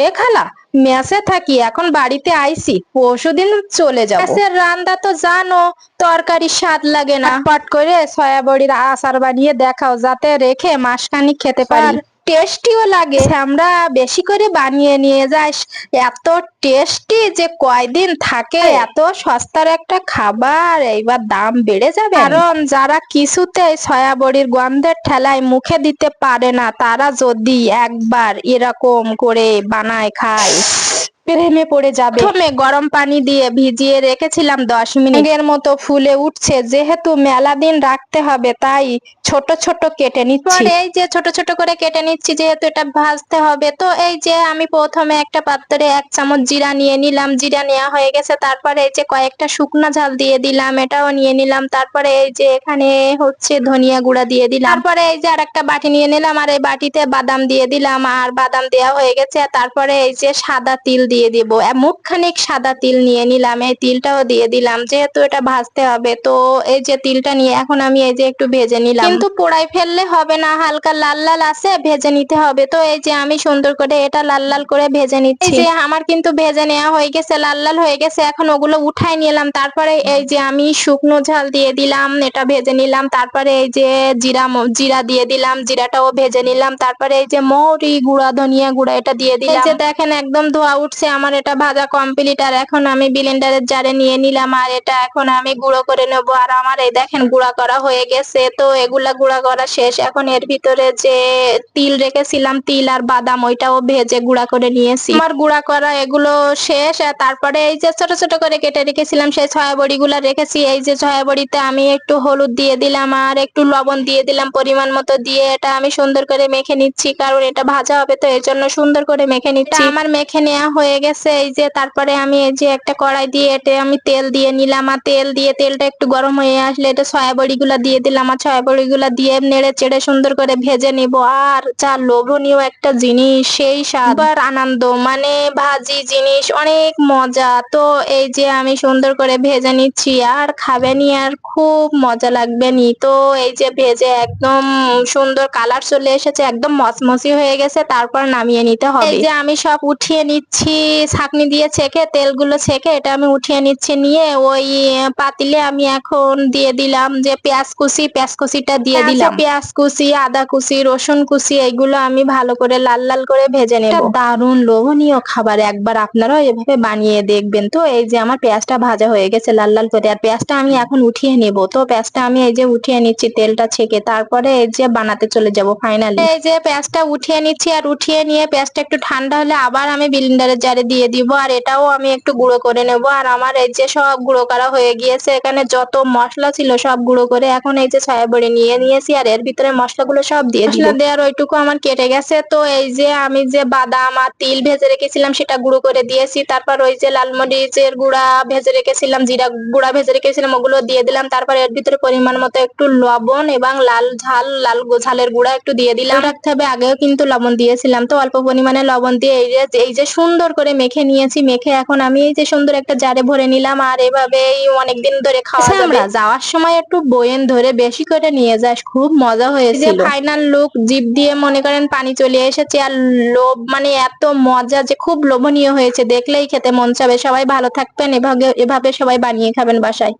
এ খালা মেসে থাকি এখন বাড়িতে আইছি পরশুদিন চলে যাব। মেসের রান্না তো জানো তরকারি স্বাদ লাগে না। পট করে সয়াবড়ির আচার বানিয়ে দেখাও যাতে রেখে মাসখানি খেতে পারি। টেস্টিও লাগে। আমরা বেশি করে বানিয়ে নিয়ে যাই এত টেস্টি যে কয়দিন থাকে এত সস্তার একটা খাবার এইবার দাম বেড়ে যাবে। কারণ যারা কিছুতে সয়াবড়ির গন্ধের ঠেলায় মুখে দিতে পারে না তারা যদি একবার এরকম করে বানায় খায়। প্রেমে পড়ে যাবে। প্রথমে গরম পানি দিয়ে ভিজিয়ে রেখেছিলাম দশ মিনিটের মতো ফুলে উঠছে যেহেতু মেলা দিন রাখতে হবে তাই ছোট ছোট কেটে নিচ্ছি। এই যে ছোট ছোট করে কেটে নিচ্ছি যেহেতু এটা ভাজতে হবে তো এই যে আমি প্রথমে একটা পাত্রে এক চামচ জিরা নিয়ে নিলাম। জিরা নেওয়া হয়ে গেছে তারপরে এই যে কয়েকটা শুকনো ঝাল দিয়ে দিলাম এটাও নিয়ে নিলাম। তারপরে এই যে এখানে হচ্ছে ধনিয়া গুঁড়া দিয়ে দিলাম। তারপরে এই যে আর একটা বাটি নিয়ে নিলাম আর এই বাটিতে বাদাম দিয়ে দিলাম আর বাদাম দেওয়া হয়ে গেছে। তারপরে এই যে সাদা তিল দিয়ে দিব। মুখখানিক সাদা তিল নিয়ে নিলাম। এই তিলটাও দিয়ে দিলাম। যেহেতু এটা ভাজতে হবে তো এই যে তিলটা নিয়ে এখন আমি এই যে একটু ভেজে নিলাম। কিন্তু পোড়াই ফেললে হবে না। হালকা লাল লাল আছে ভেজে নিতে হবে। তো এই যে আমি সুন্দর করে এটা লাল লাল করে ভেজে নিচ্ছি। এই যে আমার কিন্তু ভেজে নেওয়া হয়ে গেছে লাল লাল হয়ে গেছে। এখন ওগুলো উঠাই নিলাম। তারপরে এই যে আমি শুকনো ঝাল দিয়ে দিলাম এটা ভেজে নিলাম। তারপরে এই যে জিরা জিরা দিয়ে দিলাম জিরাটাও ভেজে নিলাম। তারপরে এই যে মৌরি গুঁড়া ধনিয়া গুঁড়া এটা দিয়ে দিলাম যে দেখেন একদম ধোয়া উঠছে। আমার এটা ভাজা কমপ্লিট আর এখন আমি ব্লেন্ডারের জারে নিয়ে নিলাম আর এটা এখন আমি গুঁড়ো করে নেব। আর আমার এই দেখেন গুঁড়া করা হয়ে গেছে, তো এগুলা গুঁড়া করা শেষ। এখন এর ভিতরে যে তিল রেখেছিলাম, তিল আর বাদাম, ওইটাও ভেজে গুঁড়া করে নিয়েছি। আমার গুঁড়া করা এগুলো শেষ আর তারপরে এই যে ছোট ছোট করে কেটে রেখেছিলাম, সেই ছয়া বড়িগুলা রেখেছি। এই যে ছয়া বড়িতে আমি একটু হলুদ দিয়ে দিলাম আর একটু লবণ দিয়ে দিলাম পরিমাণ মতো দিয়ে এটা আমি সুন্দর করে মেখে নিচ্ছি, কারণ এটা ভাজা হবে তো এর জন্য সুন্দর করে মেখে নিচ্ছি। আমার মেখে নেওয়া হয়ে গেছে। এই যে তারপরে আমি এই যে একটা কড়াই দিয়ে এতে আমি তেল দিয়ে নিলাম। আর তেল দিয়ে তেলটা একটু গরম হয়ে আসলে এটা সয়া বড়িগুলা দিয়ে দিলাম। আর সয়া বড়িগুলা দিয়ে নেড়ে চেড়ে সুন্দর করে ভেজে নিব। আর যা লোভনীয় একটা জিনিস, সেই স্বাদ। আনন্দ মানে ভাজি জিনিস, অনেক মজা। তো এই যে আমি সুন্দর করে ভেজে নিচ্ছি। আর খাবেনি আর খুব মজা লাগবে নি তো এই যে ভেজে একদম সুন্দর কালার চলে এসেছে, একদম মচমচি হয়ে গেছে। তারপর নামিয়ে নিতে হবে। এই যে আমি সব উঠিয়ে নিচ্ছি। ছাকনি দিয়ে ছেঁকে তেলগুলো ছেঁকে এটা আমি উঠিয়ে নিচ্ছি নিয়ে ওই পাতিলে আমি এখন দিয়ে দিলাম যে পেঁয়াজ কুচি পেঁয়াজ কুচিটা দিয়ে দিলাম। পেঁয়াজ কুচি আদা কুচি রসুন কুচি এইগুলো আমি ভালো করে লাল লাল করে ভেজে নেব। দারুণ লোভনীয় খাবার একবার আপনারাও এভাবে বানিয়ে দেখবেন। তো এই যে আমার পেঁয়াজটা ভাজা হয়ে গেছে লাল লাল করে আর পেঁয়াজটা আমি এখন উঠিয়ে নেব। তো পেঁয়াজটা আমি এই যে উঠিয়ে নিচ্ছি তেলটা ছেঁকে তারপরে এই যে বানাতে চলে যাব ফাইনালি এই যে পেঁয়াজটা উঠিয়ে নিচ্ছি আর উঠিয়ে নিয়ে পেঁয়াজটা একটু ঠান্ডা হলে আবার আমি ব্লেন্ডারের জারে দিয়ে দিব আর এটাও আমি একটু গুঁড়ো করে নেব। আর আমার এই যে সব গুঁড়ো করা হয়ে গিয়েছে এখানে যত মশলা ছিল সব গুঁড়ো করে এখন এই যে ছায়া বড়ি নিয়ে নিয়েছি আর এর ভিতরে মশলাগুলো সব দিয়ে দিলাম দেওয়ার ওইটুকু আমার কেটে গেছে তো এই যে আমি যে বাদাম আর তিল ভেজে রেখেছিলাম সেটা গুঁড়ো করে দিয়েছি তারপর ওই যে লাল মরিচের গুঁড়া ভেজে রেখেছিলাম জিরা গুঁড়া ভেজে রেখেছিলাম ওগুলো দিয়ে দিলাম তারপর এর ভিতরে পরিমাণ মতো একটু লবণ এবং লাল ঝাল লাল ঝালের গুঁড়া একটু দিয়ে দিলাম। রাখতে হবে আগেও কিন্তু লবণ দিয়েছিলাম তো অল্প পরিমাণে লবণ দিয়ে এই যে এই যে সুন্দর করে মেখে নিয়েছি মেখে এখন আমি এই যে সুন্দর একটা জারে ভরে নিলাম আর এভাবেই অনেকদিন ধরে খাওয়া যাবে। যাওয়ার সময় একটু বয়েন ধরে বেশি করে নিয়ে যাস খুব মজা হয়েছে ফাইনাল লুক জিপ দিয়ে মনে করেন পানি চলে এসেছে আর লোভ মানে এত মজা যে খুব লোভনীয় হয়েছে। দেখলেই খেতে মন চাবে। সবাই ভালো থাকবেন এভাবে এভাবে সবাই বানিয়ে খাবেন বাসায়।